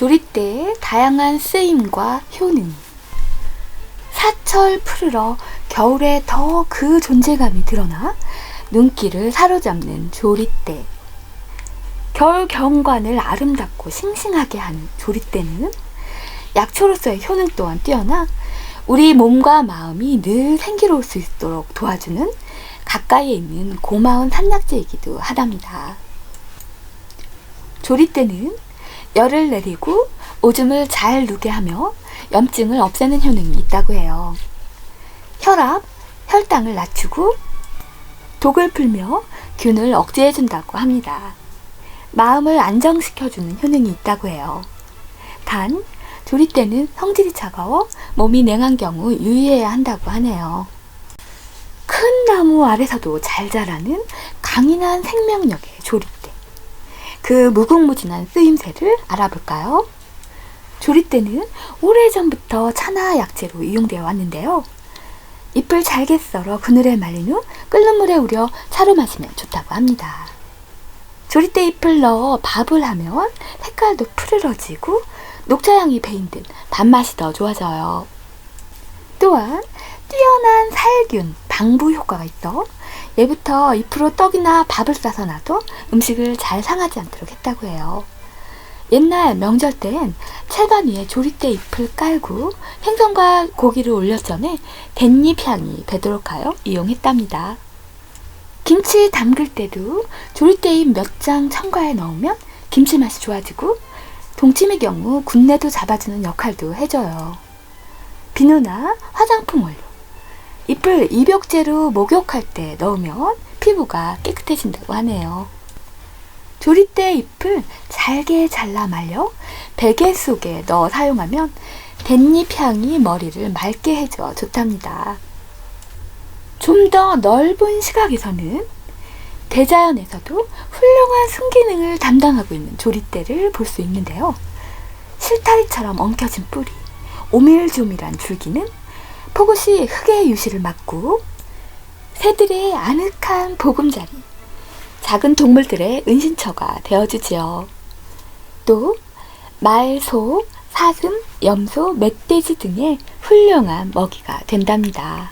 조리대의 다양한 쓰임과 효능. 사철 푸르러 겨울에 더 그 존재감이 드러나 눈길을 사로잡는 조리대. 겨울 경관을 아름답고 싱싱하게 하는 조리대는 약초로서의 효능 또한 뛰어나 우리 몸과 마음이 늘 생기로울 수 있도록 도와주는 가까이에 있는 고마운 산낙지이기도 하답니다. 조리대는 열을 내리고 오줌을 잘 누게 하며 염증을 없애는 효능이 있다고 해요. 혈압, 혈당을 낮추고 독을 풀며 균을 억제해준다고 합니다. 마음을 안정시켜주는 효능이 있다고 해요. 단, 조리대는 성질이 차가워 몸이 냉한 경우 유의해야 한다고 하네요. 큰 나무 아래서도 잘 자라는 강인한 생명력의 조리대. 그 무궁무진한 쓰임새를 알아볼까요? 조리대는 오래전부터 차나 약재로 이용되어 왔는데요. 잎을 잘게 썰어 그늘에 말린 후 끓는 물에 우려 차로 마시면 좋다고 합니다. 조리대 잎을 넣어 밥을 하면 색깔도 푸르러지고 녹차향이 배인 듯 밥맛이 더 좋아져요. 또한 뛰어난 살균, 방부 효과가 있어 예부터 잎으로 떡이나 밥을 싸서 놔도 음식을 잘 상하지 않도록 했다고 해요. 옛날 명절 땐 채반 위에 조리대 잎을 깔고 생선과 고기를 올려 전에 댄잎 향이 배도록 하여 이용했답니다. 김치 담글 때도 조리대 잎 몇 장 첨가해 넣으면 김치 맛이 좋아지고 동치미 경우 군내도 잡아주는 역할도 해줘요. 비누나 화장품 원료, 잎을 입욕제로 목욕할 때 넣으면 피부가 깨끗해진다고 하네요. 조리대 잎을 잘게 잘라 말려 베개 속에 넣어 사용하면 댄잎 향이 머리를 맑게 해줘 좋답니다. 좀 더 넓은 시각에서는 대자연에서도 훌륭한 순기능을 담당하고 있는 조리대를 볼 수 있는데요. 실타리처럼 엉켜진 뿌리, 오밀조밀한 줄기는 폭우시 흙의 유실을 막고 새들의 아늑한 보금자리, 작은 동물들의 은신처가 되어주지요. 또 말, 소, 사슴, 염소, 멧돼지 등의 훌륭한 먹이가 된답니다.